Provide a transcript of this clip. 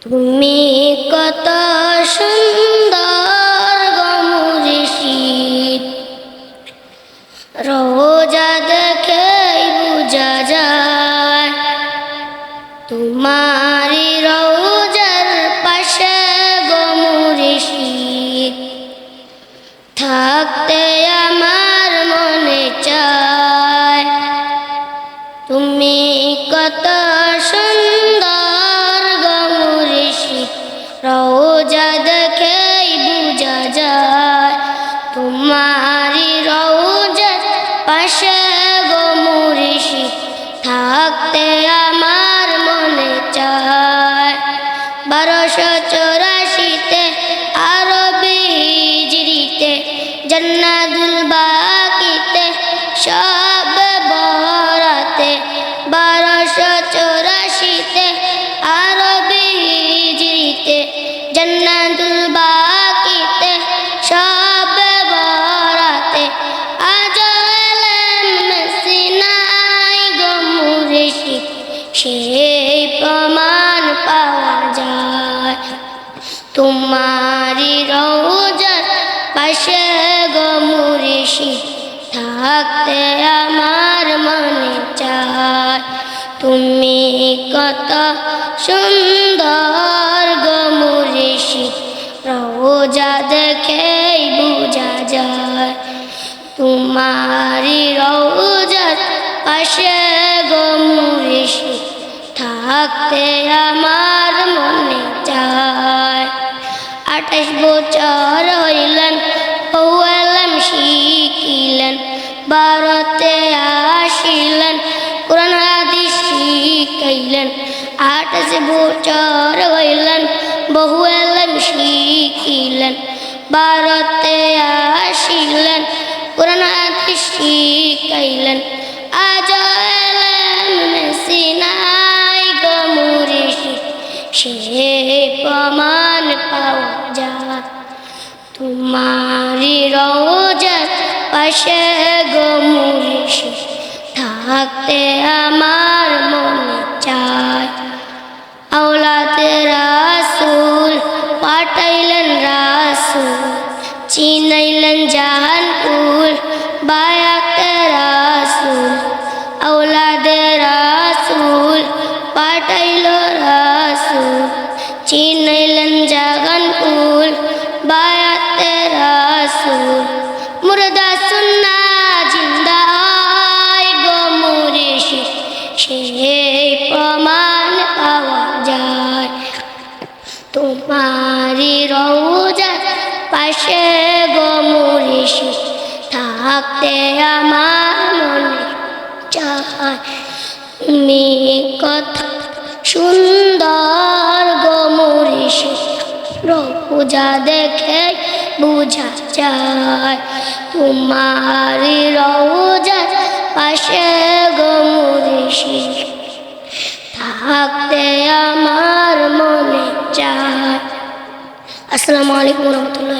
তুমি কত সুন্দর গমুরিশীত রোজা দেখে বুঝা যায় তোমারি রোজার পাশে গমুরিশীত থাকতে আমার মনে চায়, তুমি কত রোজা দেখেই বুঝা যায় তোমারি রোজার পাশে গমুরিশি থাকতে আমার মনে চায়। বারোশো তোমারি রোজার পাশে গমুরিশি থাকতে আমার মনে চায়। তুমি কত সুন্দর গমুরিশি রোজা দেখেই বুঝা যায়। তোমারি রোজার পাশে গমুরিশি থাকতে বছর হইলেন হইলাম শিখিলেন, ভারতে আসিলেন, কোরআন হাদিস শিখাইলেন আঠাশ বছর হইলেন বহু এলাম শিখিলেন, ভারতে আসিলেন, কোরআন হাদিস শিখাইলেন, আজ এলেন সিনাই গমুরিশি সে যায় তোমারি রোজার পাশে গমুরিশি থাকতে আমার মনে চায়। আওলাতে রাসুল পাঠাইলেন রাসুল, চিনাইলেন জাহানপুর বায়াতে রাসুল। আওলাদে রাসুল পাঠাইল রাসুল, চিনাইলেন প্রমাণ পাওয়া যায়। তোমারি রোজার পাশে গমুরিশি থাকতে আমার মনে চায়। কত সুন্দর গমুরিশি রোজা দেখে বুঝা যায়। তোমার রোজার পাশে গমরেশি থাকতে আমার মনে চায়। আসসালামু আলাইকুম রহমতুল্লাহ